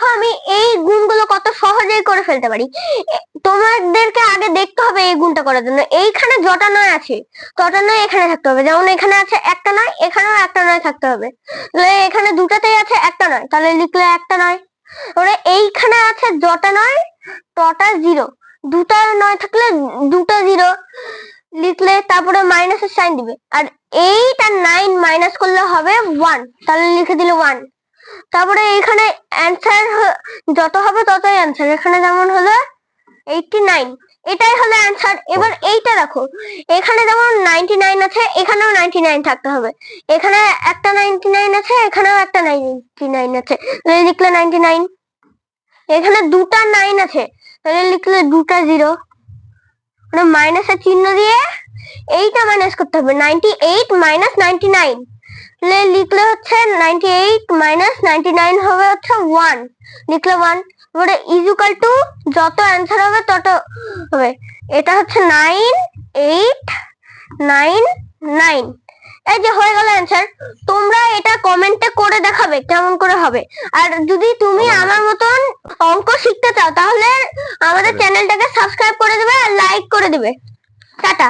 দেখো আমি এই গুণগুলো কত সহজেই করে ফেলতে পারি। তোমাদেরকে আগে দেখতে হবে এই গুণটা করার জন্য। এইখানে জটা নয় আছে। তটা নয় এখানে থাকতে হবে। যেমন এখানে আছে একটা নয়, এখানেও একটা নয় থাকতে হবে। এখানে দুটাতেই আছে একটা নয়। তাহলে লিখলে একটা নয়। ওরা এইখানে আছে জটা নয় তটা জিরো। দুটা নয় থাকলে দুটো জিরো। লিখলে তারপরে মাইনাসের সাইন দিবে। আর এইট নাইন মাইনাস করলে হবে ওয়ান তাহলে লিখে দিলে ওয়ান তারপরে এইখানে অ্যান্সার যত হবে ততই অ্যান্সার এখানে যেমন হলো এইটটি নাইন এটাই হলো অ্যান্সার এবার এইটা দেখো এখানে যেমন নাইনটি নাইন আছে এখানেও নাইনটি নাইন থাকতে হবে। এখানে একটা নাইনটি নাইন আছে এখানেও একটা নাইনটি নাইন আছে। তাহলে লিখলে নাইনটি নাইন এখানে দুটা নাইন আছে তাহলে লিখলে দুটা জিরো মানে মাইনাসের চিহ্ন দিয়ে এইটা মাইনাস করতে হবে। Ninety eight minus ninety nine লিখলে হচ্ছে ninety eight minus ninety nine হবে হচ্ছে ওয়ান লিখলে ওয়ান এবারে ইজুকাল টু যত অ্যান্সার হবে তত হবে। এটা হচ্ছে নাইন এইট নাইন নাইন এই যে হয়ে গেল অ্যান্সার তোমরা এটা কমেন্টে করে দেখাবে কেমন করে হবে। আর যদি তুমি আমার মতন অঙ্ক শিখতে চাও তাহলে আমাদের চ্যানেলটাকে সাবস্ক্রাইব করে দেবে আর লাইক করে দেবে। টাটা।